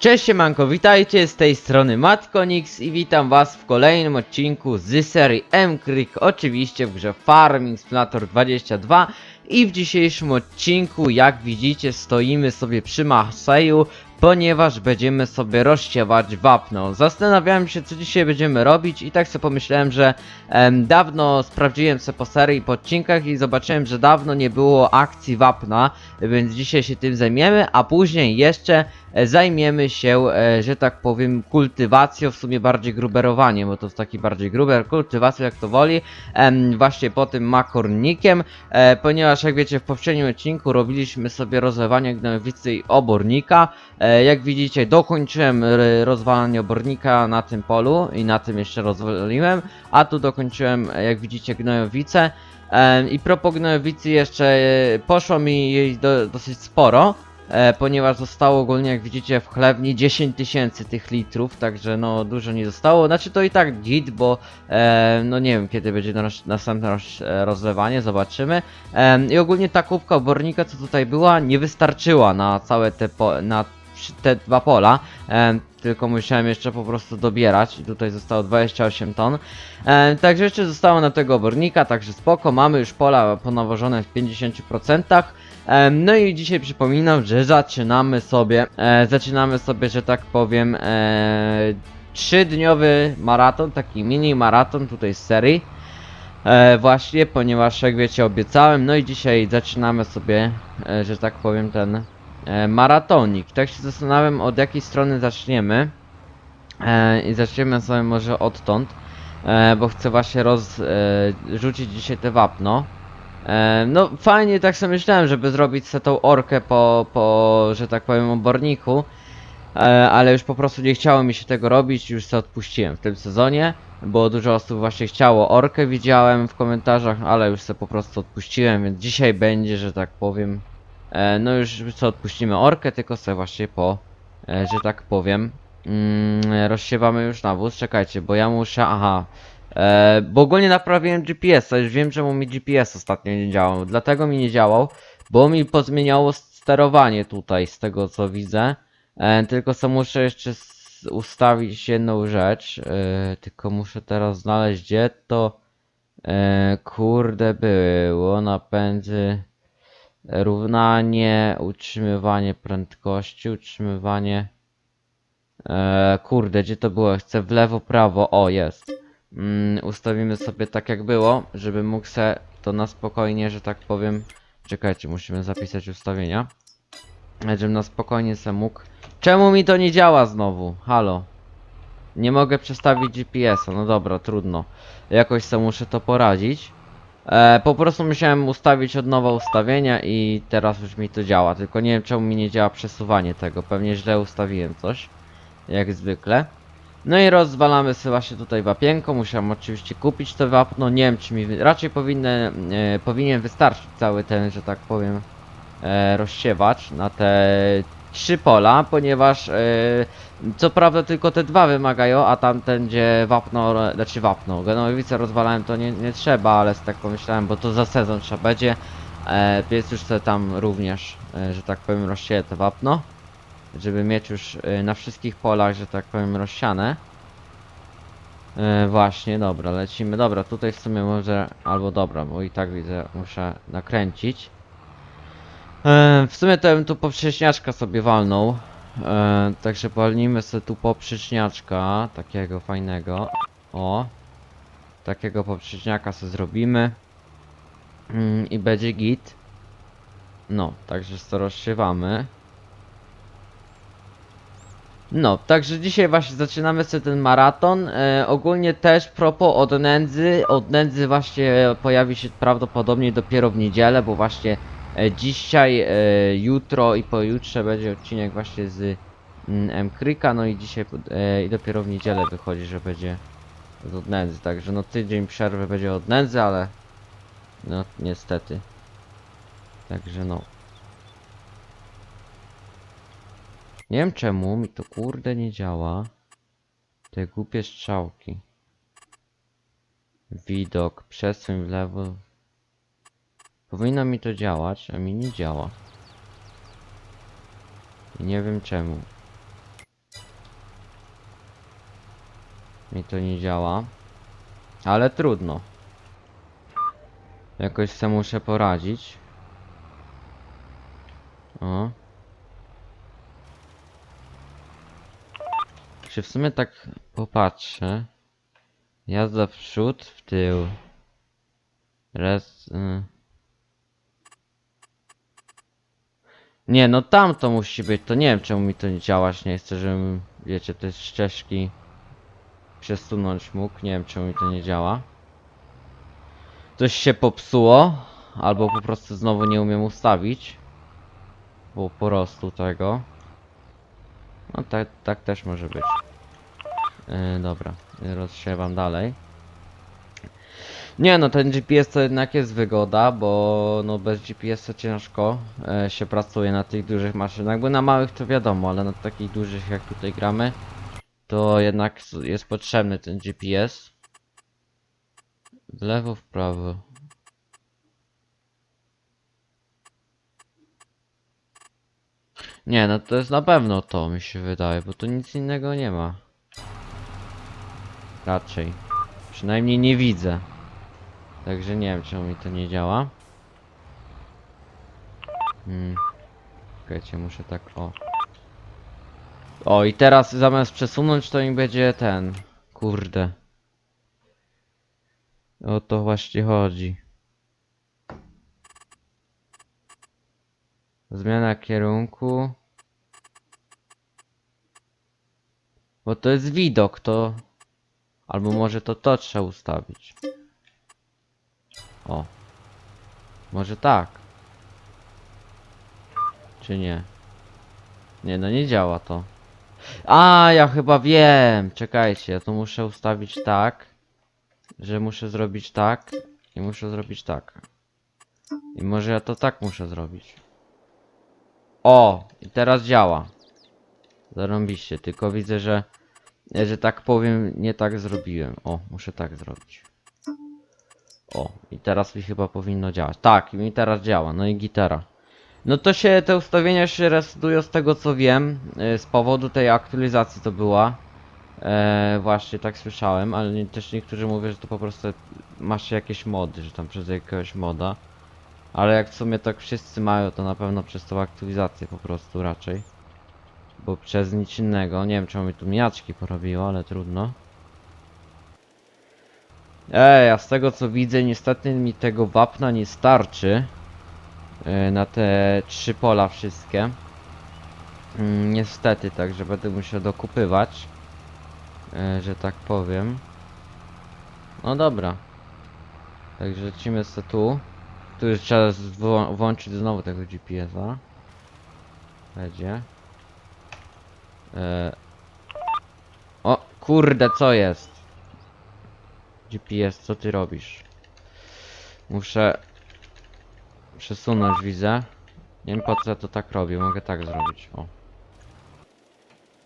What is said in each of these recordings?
Cześć siemanko, witajcie z tej strony Matkonix i witam was w kolejnym odcinku z serii M-Creek, oczywiście w grze Farming Simulator 22 i w dzisiejszym odcinku, jak widzicie, stoimy sobie przy Marseju, ponieważ będziemy sobie rozsiewać wapno. Zastanawiałem się, co dzisiaj będziemy robić i tak sobie pomyślałem, że em, dawno sprawdziłem sobie po serii po odcinkach i zobaczyłem, że dawno nie było akcji wapna, więc dzisiaj się tym zajmiemy, a później jeszcze e, zajmiemy się, e, że tak powiem, kultywacją, w sumie bardziej gruberowaniem, bo to jest taki bardziej gruber, kultywacją jak to woli, em, właśnie po tym makornikiem, e, ponieważ jak wiecie w poprzednim odcinku robiliśmy sobie rozlewanie gnojowicy i obornika, e, jak widzicie dokończyłem rozwalanie obornika na tym polu i na tym jeszcze rozwaliłem, a tu dokończyłem, e, jak widzicie, gnojowicę. Em, I propos gnojowicy jeszcze e, poszło mi jej do, dosyć sporo, e, ponieważ zostało ogólnie, jak widzicie, w chlewni 10 tysięcy tych litrów, także no dużo nie zostało. Znaczy to i tak git, bo e, no nie wiem kiedy będzie nasz- następne e, rozlewanie, zobaczymy. Em, I ogólnie ta kubka obornika, co tutaj była, nie wystarczyła na całe te, po, na te dwa pola, em, tylko musiałem jeszcze po prostu dobierać i tutaj zostało 28 ton. E, także jeszcze zostało na tego obornika, także spoko, mamy już pola ponawożone w 50%. No i dzisiaj przypominam, że zaczynamy sobie, e, zaczynamy sobie, że tak powiem, e, trzydniowy maraton, taki mini maraton tutaj z serii. E, właśnie, ponieważ jak wiecie obiecałem, no i dzisiaj zaczynamy sobie, e, że tak powiem, ten e, maratonik. Tak się zastanawiam od jakiej strony zaczniemy. E, I zaczniemy sobie może odtąd, e, bo chcę właśnie roz, e, dzisiaj te wapno. E, no fajnie tak sobie myślałem, żeby zrobić sobie tą orkę po, po że tak powiem, oborniku. E, ale już po prostu nie chciało mi się tego robić, już sobie odpuściłem w tym sezonie, bo dużo osób właśnie chciało orkę, widziałem w komentarzach, ale już sobie po prostu odpuściłem, więc dzisiaj będzie, że tak powiem, e, no już co odpuścimy orkę, tylko sobie właśnie po, że tak powiem, mm, rozsiewamy już nawóz, czekajcie, bo ja muszę, aha, e, bo ogólnie naprawiłem GPS, a już wiem czemu mi GPS ostatnio nie działał, dlatego mi nie działał, bo mi pozmieniało sterowanie tutaj, z tego co widzę, E, tylko co muszę jeszcze ustawić jedną rzecz. E, tylko muszę teraz znaleźć gdzie to e, kurde było. Napędy, równanie, utrzymywanie prędkości, utrzymywanie. E, kurde, gdzie to było? Chcę w lewo, prawo. O, jest. Mm, ustawimy sobie tak jak było, żeby mógł se to na spokojnie, że tak powiem. Czekajcie, musimy zapisać ustawienia. Żebym na spokojnie se mógł Czemu mi to nie działa znowu? Halo. Nie mogę przestawić GPS-a. No dobra, trudno. Jakoś sobie muszę to poradzić. E, po prostu musiałem ustawić od nowa ustawienia i teraz już mi to działa. Tylko nie wiem czemu mi nie działa przesuwanie tego. Pewnie źle ustawiłem coś. Jak zwykle. No i rozwalamy sobie właśnie tutaj wapienko. Musiałem oczywiście kupić to wapno. Nie wiem czy mi... Raczej powinny, e, powinien wystarczyć cały ten, że tak powiem, e, rozsiewacz na te trzy pola, ponieważ e, co prawda tylko te dwa wymagają, a tamten gdzie wapno, znaczy wapno, genowice rozwalałem to nie, nie trzeba, ale tak pomyślałem, bo to za sezon trzeba będzie, e, więc już sobie tam również, e, że tak powiem, rozsieję to wapno, żeby mieć już e, na wszystkich polach, że tak powiem, rozsiane. E, właśnie, dobra, lecimy, dobra, tutaj w sumie może, albo dobra, bo i tak widzę, muszę nakręcić. E, w sumie to bym tu poprzeczniaczka sobie walnął. Także walnijmy sobie tu poprzeczniaczka, takiego fajnego. O. Takiego poprzeczniaka sobie zrobimy. Mm, I będzie git. No, także to rozsiewamy. No, także dzisiaj właśnie zaczynamy sobie ten maraton. E, ogólnie też propos od nędzy. Od nędzy właśnie pojawi się prawdopodobnie dopiero w niedzielę, bo właśnie E, Dzisiaj, e, jutro i pojutrze będzie odcinek właśnie z mm, M-Kryka, no i dzisiaj e, i dopiero w niedzielę wychodzi, że będzie od nędzy, także no tydzień przerwy będzie od nędzy, ale no niestety. Także no. Nie wiem czemu mi to kurde nie działa. Te głupie strzałki. Widok, przesuń w lewo. Powinno mi to działać, a mi nie działa. I nie wiem czemu. Mi to nie działa. Ale trudno. Jakoś se muszę poradzić. O. Czy w sumie tak popatrzę. Jazda w przód, w tył. Res... Y. Nie, no tam to musi być. To nie wiem czemu mi to nie działać nie chce, żebym, wiecie, te ścieżki przesunąć mógł. Nie wiem czemu mi to nie działa. Coś się popsuło, albo po prostu znowu nie umiem ustawić. Po prostu tego. No tak, tak też może być. Yy, dobra, rozsiewam dalej. Nie no, ten GPS to jednak jest wygoda, bo no bez GPS-a ciężko e, się pracuje na tych dużych maszynach, bo na małych to wiadomo, ale na takich dużych jak tutaj gramy, to jednak jest potrzebny ten GPS. W lewo, w prawo. Nie, no to jest na pewno to, mi się wydaje, bo tu nic innego nie ma. Raczej. Przynajmniej nie widzę. Także nie wiem, czemu mi to nie działa. Hmm. Czekajcie, muszę tak, o. O, i teraz zamiast przesunąć, to mi będzie ten. Kurde. O to właśnie chodzi. Zmiana kierunku. Bo to jest widok, to... Albo może to to trzeba ustawić. O. Może tak. Czy nie? Nie, no nie działa to. A, ja chyba wiem. Czekajcie, ja to muszę ustawić tak, że muszę zrobić tak i muszę zrobić tak. I może ja to tak muszę zrobić. O, i teraz działa. Zarąbiście, tylko widzę, że, że tak powiem, nie tak zrobiłem. O, muszę tak zrobić. O, i teraz mi chyba powinno działać. Tak, mi teraz działa, no i gitara. No to się, te ustawienia się resetują z tego co wiem, y, z powodu tej aktualizacji to była. E, właśnie tak słyszałem, ale też niektórzy mówią, że to po prostu masz jakieś mody, że tam przez jakiegoś moda. Ale jak w sumie tak wszyscy mają, to na pewno przez tą aktualizację po prostu raczej. Bo przez nic innego, nie wiem czemu mi tu mijaczki porobiło, ale trudno. Ej, a z tego co widzę, niestety mi tego wapna nie starczy. e, Na te trzy pola wszystkie. Mm, Niestety, także będę musiał dokupywać. e, Że tak powiem. No dobra. Także lecimy sobie tu. Tu już trzeba włączyć znowu tego GPS-a. Będzie. E... O, kurde, co jest? GPS, co ty robisz? Muszę przesunąć, widzę. Nie wiem po co to tak robię, mogę tak zrobić, o.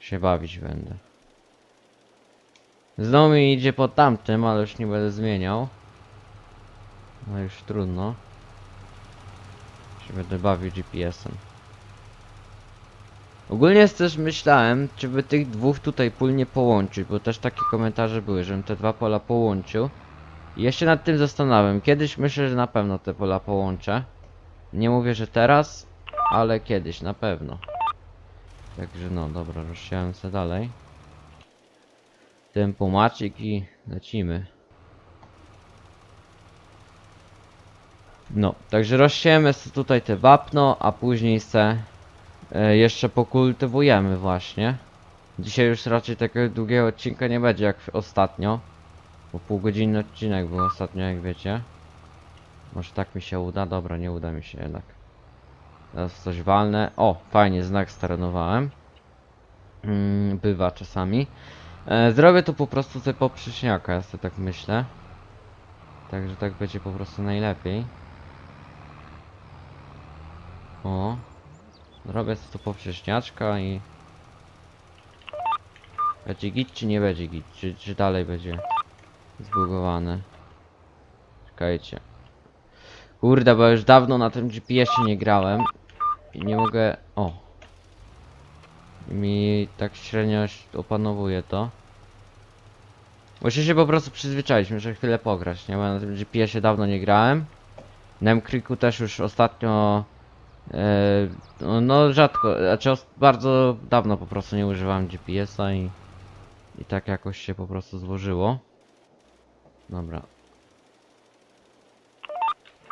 Się bawić będę. Znowu mi idzie po tamtym, ale już nie będę zmieniał. No już trudno. Się będę bawił GPS-em. Ogólnie też myślałem, czy by tych dwóch tutaj pól nie połączyć, bo też takie komentarze były, żebym te dwa pola połączył. I ja się nad tym zastanawiam. Kiedyś myślę, że na pewno te pola połączę. Nie mówię, że teraz, ale kiedyś na pewno. Także no, dobra, rozsiałem sobie dalej. Tempomacik i lecimy. No, także rozsiejemy tutaj te wapno, a później se jeszcze pokultywujemy właśnie. Dzisiaj już raczej takiego długiego odcinka nie będzie jak ostatnio. Bo półgodzinny odcinek był ostatnio, jak wiecie. Może tak mi się uda? Dobra, nie uda mi się jednak. Teraz coś walnę. O, fajnie, znak starenowałem. Mm, bywa czasami. E, zrobię to po prostu te poprzeczniaka, ja sobie tak myślę. Także tak będzie po prostu najlepiej. O. Robię tu poprzeczniaczka i... Będzie git czy nie będzie git? Czy, czy dalej będzie zbugowane? Czekajcie. Kurde, bo już dawno na tym GPS-ie nie grałem. I nie mogę... O. Mi tak średnio opanowuje to. Muszę się po prostu przyzwyczaić, muszę chwilę pograć, nie? Bo na tym GPS-ie dawno nie grałem. Na też już ostatnio... E, no, rzadko, znaczy bardzo dawno po prostu nie używałem GPS-a i... I tak jakoś się po prostu złożyło. Dobra.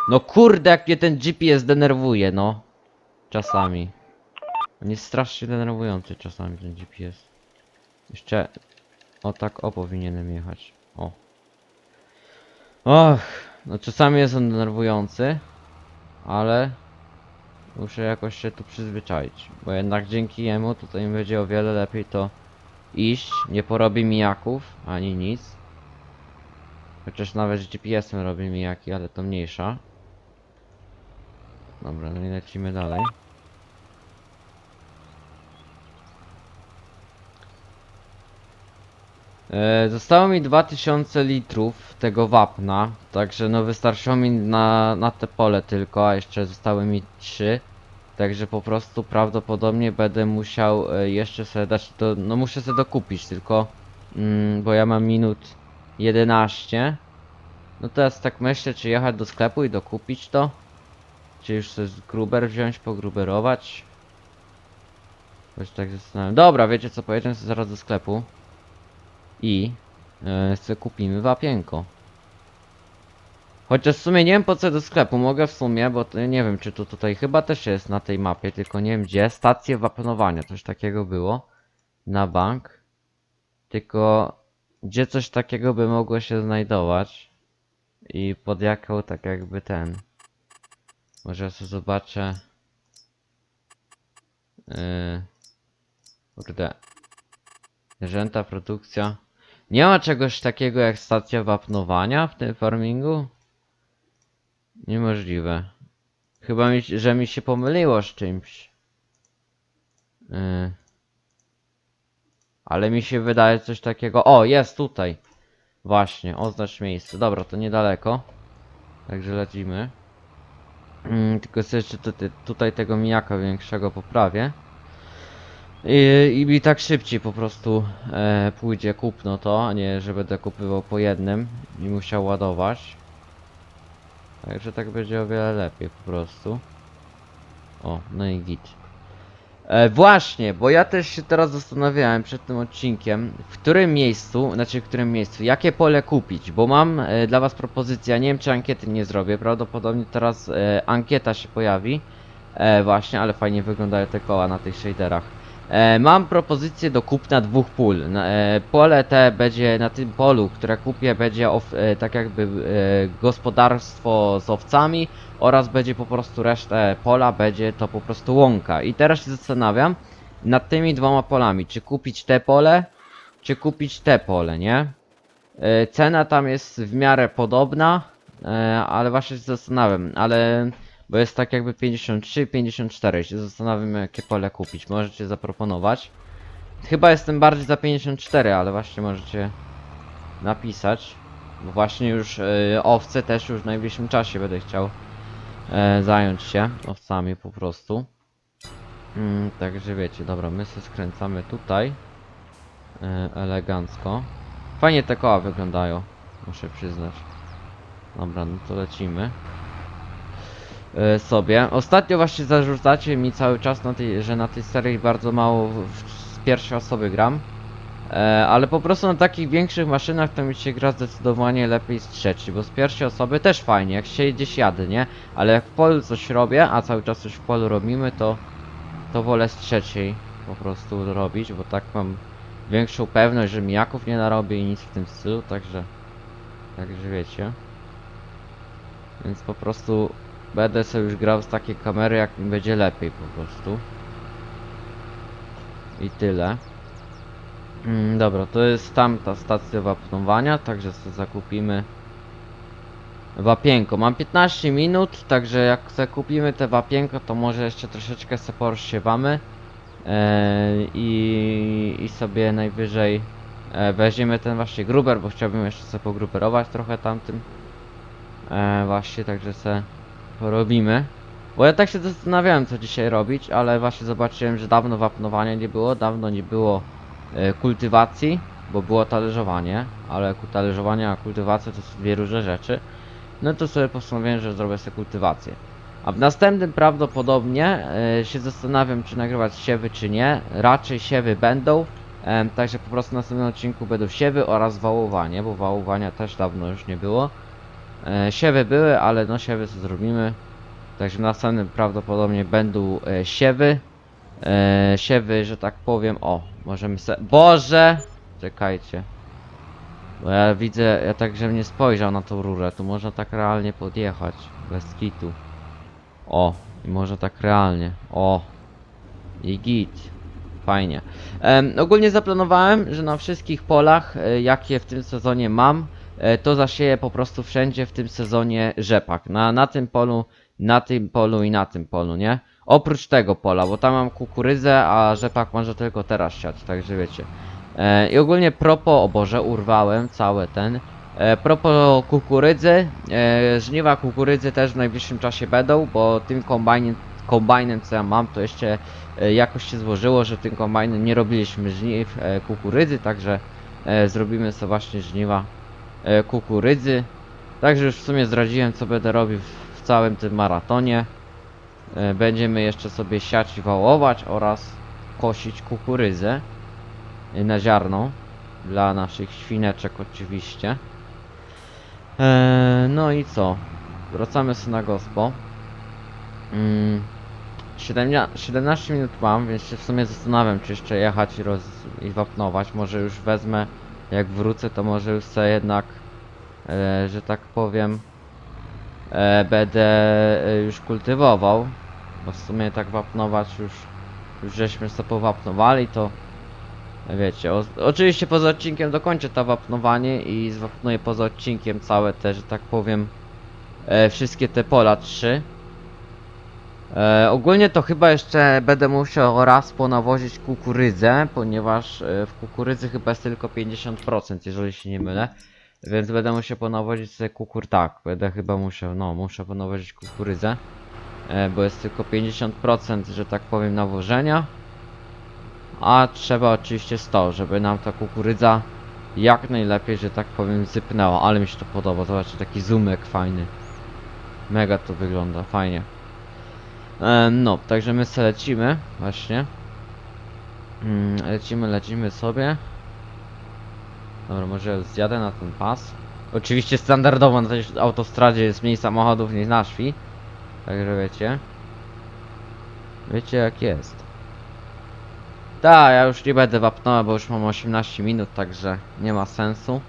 No kurde, jak mnie ten GPS denerwuje, no. Czasami. On jest strasznie denerwujący czasami ten GPS. Jeszcze... O tak, o powinienem jechać. O. Och, no czasami jest on denerwujący, ale muszę jakoś się tu przyzwyczaić, bo jednak dzięki jemu tutaj będzie o wiele lepiej to iść, nie porobi mijaków, ani nic. Chociaż nawet z GPS-em robi mijaki, ale to mniejsza. Dobra, no i lecimy dalej. E, zostało mi 2000 litrów tego wapna, także no wystarczyło mi na, na te pole tylko, a jeszcze zostały mi 3. Także po prostu prawdopodobnie będę musiał e, jeszcze sobie dać to, no muszę sobie dokupić tylko, mm, bo ja mam minut 11. No teraz tak myślę, czy jechać do sklepu i dokupić to? Czy już sobie gruber wziąć, pogruberować? Bo się tak zastanawiam. Dobra, wiecie co, pojedziemy zaraz do sklepu. I e, kupimy wapienko. Chociaż w sumie nie wiem po co do sklepu, mogę w sumie, bo nie wiem czy to tutaj chyba też jest na tej mapie, tylko nie wiem gdzie. Stacje wapnowania, coś takiego było. Na bank. Tylko gdzie coś takiego by mogło się znajdować. I pod jaką tak jakby ten. Może ja sobie zobaczę. Yy, kurde. Zwierzęta, produkcja. Nie ma czegoś takiego jak stacja wapnowania w tym farmingu? Niemożliwe. Chyba mi, że mi się pomyliło z czymś. Yy. Ale mi się wydaje coś takiego. O, jest tutaj. Właśnie, oznacz miejsce. Dobra, to niedaleko. Także lecimy. Mm, tylko sobie jeszcze tutaj, tutaj tego mijaka większego poprawię. I, I, tak szybciej po prostu e, pójdzie kupno to, a nie że będę kupywał po jednym i musiał ładować. Także tak będzie o wiele lepiej po prostu. O, no i git. E, właśnie, bo ja też się teraz zastanawiałem przed tym odcinkiem, w którym miejscu, znaczy w którym miejscu, jakie pole kupić, bo mam e, dla was propozycję, nie wiem czy ankiety nie zrobię, prawdopodobnie teraz e, ankieta się pojawi. E, właśnie, ale fajnie wyglądają te koła na tych shaderach. E, mam propozycję do kupna dwóch pól. Na, e, pole te będzie na tym polu, które kupię, będzie of, e, tak jakby e, gospodarstwo z owcami oraz będzie po prostu resztę pola, będzie to po prostu łąka. I teraz się zastanawiam nad tymi dwoma polami, czy kupić te pole, czy kupić te pole, nie? E, cena tam jest w miarę podobna, e, ale właśnie się zastanawiam, ale bo jest tak jakby 53, 54. Się zastanawiam jakie pole kupić. Możecie zaproponować. Chyba jestem bardziej za 54, ale właśnie możecie napisać. Bo właśnie już y, owce też już w najbliższym czasie będę chciał e, zająć się owcami po prostu. Mm, także wiecie, dobra, my się skręcamy tutaj. E, elegancko. Fajnie te koła wyglądają, muszę przyznać. Dobra, no to lecimy e, sobie. Ostatnio właśnie zarzucacie mi cały czas, na tej, że na tej serii bardzo mało w, z pierwszej osoby gram. E, ale po prostu na takich większych maszynach to mi się gra zdecydowanie lepiej z trzeciej, bo z pierwszej osoby też fajnie, jak się gdzieś jadę, nie? Ale jak w polu coś robię, a cały czas coś w polu robimy, to to wolę z trzeciej po prostu robić, bo tak mam większą pewność, że mijaków nie narobię i nic w tym stylu, także także wiecie. Więc po prostu Będę sobie już grał z takiej kamery, jak mi będzie lepiej po prostu. I tyle. Mm, dobra, to jest tamta stacja wapnowania, także sobie zakupimy wapienko. Mam 15 minut, także jak zakupimy te wapienko, to może jeszcze troszeczkę sobie porozsiewamy. Eee, i, I sobie najwyżej e, weźmiemy ten właśnie gruber, bo chciałbym jeszcze sobie pogruberować trochę tamtym. E, właśnie, także se porobimy. Bo ja tak się zastanawiałem co dzisiaj robić, ale właśnie zobaczyłem, że dawno wapnowania nie było, dawno nie było e, kultywacji. bo było talerzowanie, ale talerzowanie a kultywacja to są dwie różne rzeczy. No to sobie postanowiłem, że zrobię sobie kultywację. A w następnym prawdopodobnie e, się zastanawiam, czy nagrywać siewy, czy nie. Raczej siewy będą. Em, także po prostu w następnym odcinku będą siewy oraz wałowanie, bo wałowania też dawno już nie było. E, siewy były, ale no siewy co zrobimy. Także w następnym prawdopodobnie będą e, siewy. E, siewy, że tak powiem. O, możemy se. Boże! Czekajcie. Bo ja widzę, ja tak żebym nie spojrzał na tą rurę, tu można tak realnie podjechać. Bez kitu. O, i może tak realnie. O. I git. Fajnie. Em, ogólnie zaplanowałem, że na wszystkich polach, e, jakie w tym sezonie mam, e, to zasieję po prostu wszędzie w tym sezonie rzepak. Na, na tym polu, na tym polu i na tym polu, nie? Oprócz tego pola, bo tam mam kukurydzę, a rzepak może tylko teraz siać, także wiecie. E, I ogólnie propo, o Boże, urwałem cały ten. E, propos kukurydzy, e, żniwa kukurydzy też w najbliższym czasie będą, bo tym kombajnem, kombajnem co ja mam, to jeszcze e, jakoś się złożyło, że tym kombajnem nie robiliśmy żniw e, kukurydzy, także e, zrobimy sobie właśnie żniwa e, kukurydzy. Także już w sumie zdradziłem co będę robił w, całym tym maratonie. E, będziemy jeszcze sobie siać i wałować oraz kosić kukurydzę e, na ziarno dla naszych świneczek oczywiście. No i co? Wracamy sobie na gospo. Mm, 17, 17 minut mam, więc się w sumie zastanawiam, czy jeszcze jechać i, roz, i wapnować. Może już wezmę, jak wrócę, to może już sobie jednak, e, że tak powiem, e, będę e, już kultywował. Bo w sumie tak wapnować już, już żeśmy sobie powapnowali, to Wiecie, o, oczywiście poza odcinkiem dokończę to wapnowanie i zwapnuję poza odcinkiem całe te, że tak powiem, e, wszystkie te pola trzy. E, ogólnie to chyba jeszcze będę musiał raz ponawozić kukurydzę, ponieważ e, w kukurydzy chyba jest tylko 50%, jeżeli się nie mylę. Więc będę musiał ponawozić sobie kukur... tak, będę chyba musiał, no, muszę ponawozić kukurydzę. E, bo jest tylko 50%, że tak powiem, nawożenia. A trzeba oczywiście 100, żeby nam ta kukurydza jak najlepiej, że tak powiem, zypnęła. Ale mi się to podoba. Zobaczcie, taki zoomek fajny. Mega to wygląda, fajnie. E, no, także my lecimy, właśnie. Mm, lecimy, lecimy sobie. Dobra, może zjadę na ten pas. Oczywiście standardowo na tej autostradzie jest mniej samochodów niż na szwi. Także wiecie. Wiecie jak jest. Tak, ja już nie będę wapnął, bo już mam 18 minut, także nie ma sensu.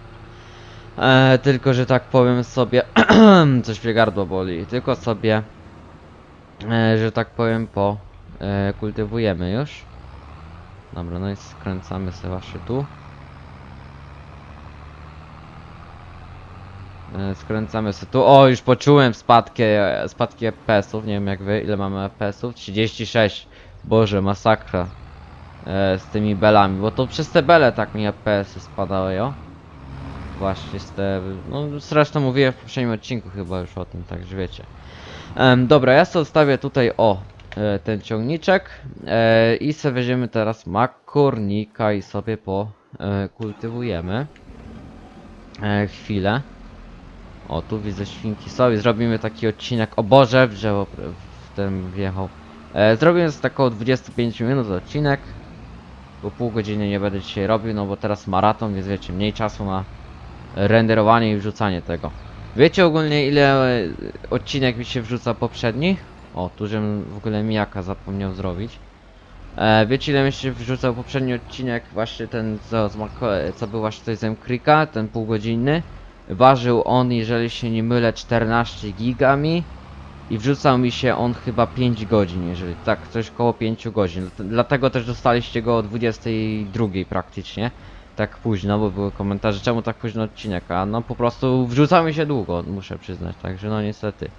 E, tylko, że tak powiem sobie, coś mnie gardło boli, tylko sobie, że tak powiem, po e, kultywujemy już. Dobra, no i skręcamy sobie właśnie tu. E, skręcamy sobie tu. O, już poczułem spadki, spadki FPS-ów, nie wiem jak wy, ile mamy FPS-ów? 36. Boże, masakra e, z tymi belami, bo to przez te bele tak mi FPS-y spadały, jo. Właśnie z te, no zresztą mówiłem w poprzednim odcinku chyba już o tym, także wiecie. Em, dobra, ja sobie odstawię tutaj, o, e, ten ciągniczek e, i sobie weźmiemy teraz makornika i sobie po e. E, chwilę. O, tu widzę świnki sobie, zrobimy taki odcinek, o Boże, w tym wjechał. E, zrobię z taką 25 minut odcinek bo pół godziny nie będę dzisiaj robił, no bo teraz maraton, więc wiecie, mniej czasu na renderowanie i wrzucanie tego. Wiecie ogólnie ile e, odcinek mi się wrzuca poprzedni? O, tu żebym w ogóle mijaka zapomniał zrobić. E, wiecie ile mi się wrzucał poprzedni odcinek, właśnie ten co, Mako- co był właśnie tutaj z M-Krika, ten półgodzinny. Ważył on, jeżeli się nie mylę, 14 gigami. I wrzucał mi się on chyba 5 godzin, jeżeli tak, coś koło 5 godzin. Dlat- Dlatego też dostaliście go o 22 praktycznie. Tak późno, bo były komentarze, czemu tak późno odcinek, a no po prostu wrzucał mi się długo, muszę przyznać, także no niestety.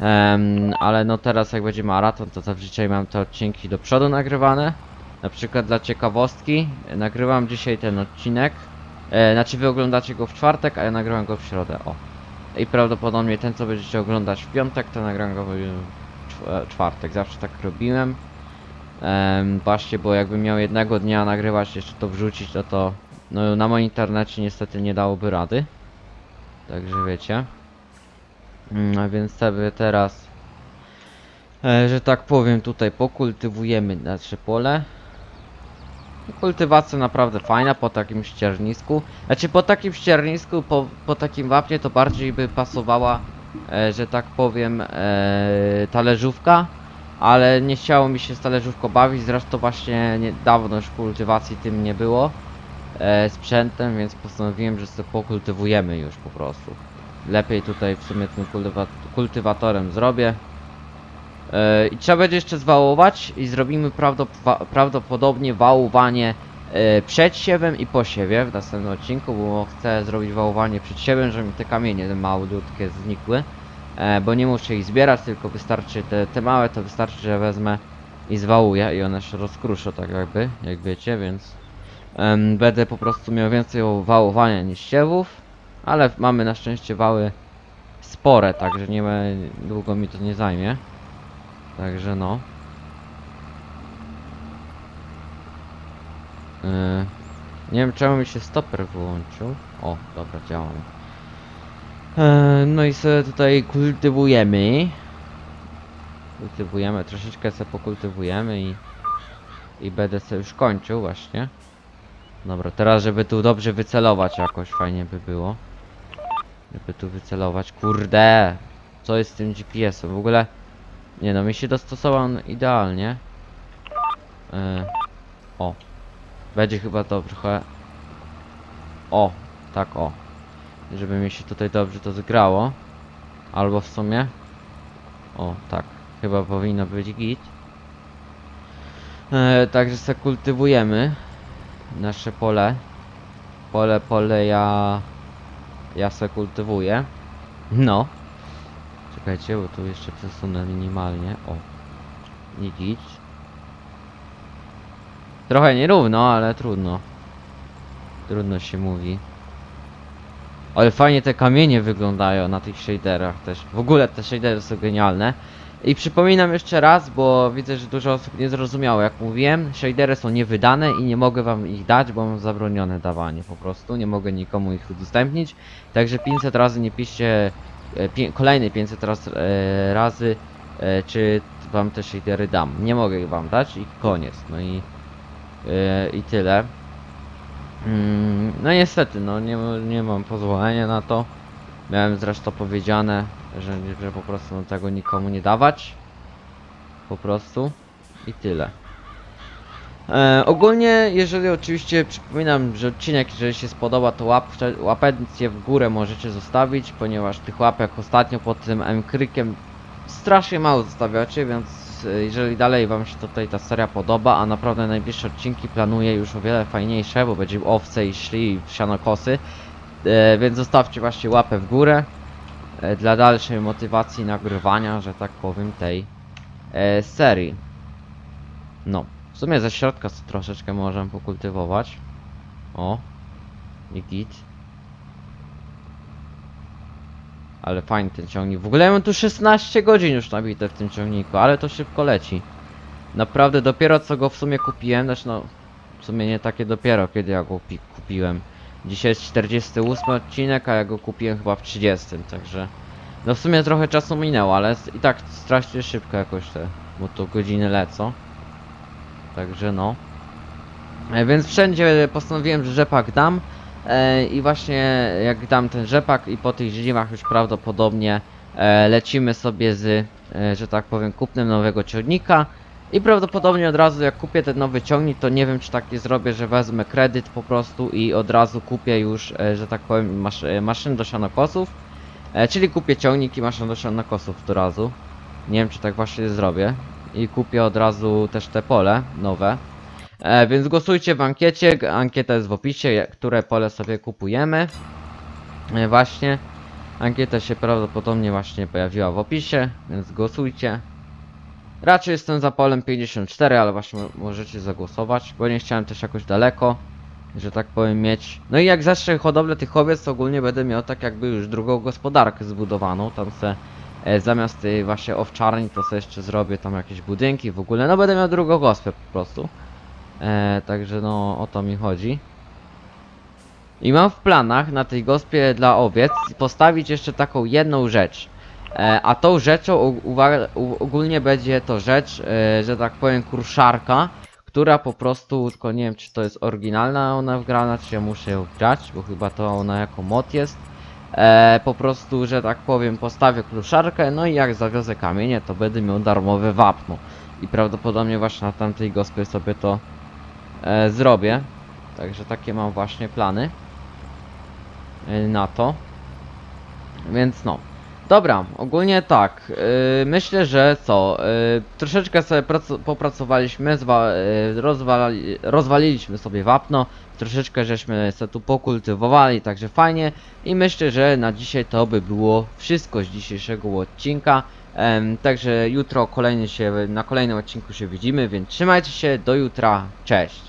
Em, ale no teraz jak będzie maraton, to zazwyczaj mam te odcinki do przodu nagrywane. Na przykład dla ciekawostki, nagrywam dzisiaj ten odcinek. E, znaczy wy oglądacie go w czwartek, a ja nagrywam go w środę, o. I prawdopodobnie ten, co będziecie oglądać w piątek, to nagram go w czw- czwartek. Zawsze tak robiłem. Em, właśnie, bo jakbym miał jednego dnia nagrywać, jeszcze to wrzucić, to to no na moim internecie niestety nie dałoby rady. Także wiecie. A więc sobie teraz, e, że tak powiem, tutaj pokultywujemy nasze pole. Kultywacja naprawdę fajna po takim ściernisku. Znaczy po takim ściernisku, po, po takim wapnie to bardziej by pasowała, e, że tak powiem, e, talerzówka. Ale nie chciało mi się z talerzówką bawić, zresztą właśnie nie, dawno już kultywacji tym nie było e, sprzętem, więc postanowiłem, że sobie pokultywujemy już po prostu. Lepiej tutaj w sumie tym kultywa kultywatorem zrobię. E, I trzeba będzie jeszcze zwałować i zrobimy prawdop- prawdopodobnie wałowanie e, przed siewem i po siewie w następnym odcinku, bo chcę zrobić wałowanie przed siewem, żeby mi te kamienie te małutkie znikły. E, bo nie muszę ich zbierać, tylko wystarczy te, te małe, to wystarczy, że wezmę i zwałuję i one się rozkruszą tak jakby, jak wiecie, więc em, będę po prostu miał więcej wałowania niż siewów, ale mamy na szczęście wały spore, także nie długo mi to nie zajmie. Także no. Yy, nie wiem czemu mi się stoper wyłączył. O, dobra, działa. Yy, no i sobie tutaj kultywujemy. Kultywujemy, troszeczkę sobie pokultywujemy i i będę sobie już kończył właśnie. Dobra, teraz żeby tu dobrze wycelować jakoś fajnie by było. Żeby tu wycelować. Kurde! Co jest z tym GPS-em? W ogóle nie no, mi się dostosował on idealnie. E, o. Będzie chyba dobrze. trochę- O, tak o. Żeby mi się tutaj dobrze to zgrało. Albo w sumie. O, tak. Chyba powinno być git. E, także se kultywujemy nasze pole. Pole, pole ja... Ja se kultywuję. No. Czekajcie, bo tu jeszcze przesunę minimalnie. O. Nie git. Trochę nierówno, ale trudno. Trudno się mówi. Ale fajnie te kamienie wyglądają na tych shaderach też. W ogóle te shadery są genialne. I przypominam jeszcze raz, bo widzę, że dużo osób nie zrozumiało, jak mówiłem, shadery są niewydane i nie mogę wam ich dać, bo mam zabronione dawanie po prostu, nie mogę nikomu ich udostępnić. Także 500 razy nie piszcie, e, pi kolejne 500 raz, e, razy, e, czy wam te shadery dam. Nie mogę ich wam dać i koniec, no i, e, i tyle. Mm, no niestety, no nie, nie mam pozwolenia na to. Miałem zresztą powiedziane, że, że po prostu no, tego nikomu nie dawać. Po prostu. I tyle. E, ogólnie, jeżeli oczywiście przypominam, że odcinek, jeżeli się spodoba, to łap, łapęcję w górę możecie zostawić, ponieważ tych łapek ostatnio pod tym M-Krykiem strasznie mało zostawiacie, więc e, jeżeli dalej wam się tutaj ta seria podoba, a naprawdę najbliższe odcinki planuję już o wiele fajniejsze, bo będzie owce i szli w sianokosy, e, więc zostawcie właśnie łapę w górę e, dla dalszej motywacji nagrywania, że tak powiem, tej e, serii. No, w sumie ze środka s- troszeczkę możemy pokultywować. O, i git. Ale fajny ten ciągnik. W ogóle ja mam tu 16 godzin już nabite w tym ciągniku, ale to szybko leci. Naprawdę dopiero co go w sumie kupiłem, znaczy no w sumie nie takie dopiero kiedy ja go kupi kupiłem. Dzisiaj jest 48 odcinek, a ja go kupiłem chyba w 30, także no w sumie trochę czasu minęło, ale i tak strasznie szybko jakoś te, bo to godziny lecą. Także no. E, Więc wszędzie postanowiłem, że rzepak dam. E, I właśnie jak dam ten rzepak i po tych żniwach już prawdopodobnie e, lecimy sobie z, e, że tak powiem, kupnem nowego ciągnika. I prawdopodobnie od razu jak kupię ten nowy ciągnik, to nie wiem czy tak nie zrobię, że wezmę kredyt po prostu i od razu kupię już, że tak powiem, masz, maszyn do sianokosów. Czyli kupię ciągnik i maszynę do sianokosów od razu. Nie wiem czy tak właśnie zrobię. I kupię od razu też te pole nowe. E, więc głosujcie w ankiecie, ankieta jest w opisie, które pole sobie kupujemy. E, właśnie, ankieta się prawdopodobnie właśnie pojawiła w opisie, więc głosujcie. Raczej jestem za polem 54, ale właśnie mo- możecie zagłosować, bo nie chciałem też jakoś daleko, że tak powiem mieć. No i jak zacznę hodowlę tych owiec, to ogólnie będę miał tak jakby już drugą gospodarkę zbudowaną, tam se e, zamiast tej właśnie owczarni to sobie jeszcze zrobię tam jakieś budynki w ogóle, no będę miał drugą gospę po prostu. E, także no o to mi chodzi. I mam w planach na tej gospie dla owiec postawić jeszcze taką jedną rzecz. E, a tą rzeczą ogólnie będzie to rzecz, e, że tak powiem, kruszarka, która po prostu, tylko nie wiem czy to jest oryginalna ona wgrana, czy ja muszę ją wgrać, bo chyba to ona jako mod jest. E, po prostu, że tak powiem, postawię kruszarkę, no i jak zawiozę kamienie, to będę miał darmowe wapno. I prawdopodobnie właśnie na tamtej gospie sobie to e, zrobię. Także takie mam właśnie plany e, na to. Więc no. Dobra, ogólnie tak. Yy, myślę, że co? Yy, troszeczkę sobie prac- popracowaliśmy, yy, rozwali- rozwaliliśmy sobie wapno. Troszeczkę żeśmy se tu pokultywowali, także fajnie. I myślę, że na dzisiaj to by było wszystko z dzisiejszego odcinka. Em, także jutro kolejny się, na kolejnym odcinku się widzimy, więc trzymajcie się, do jutra, cześć.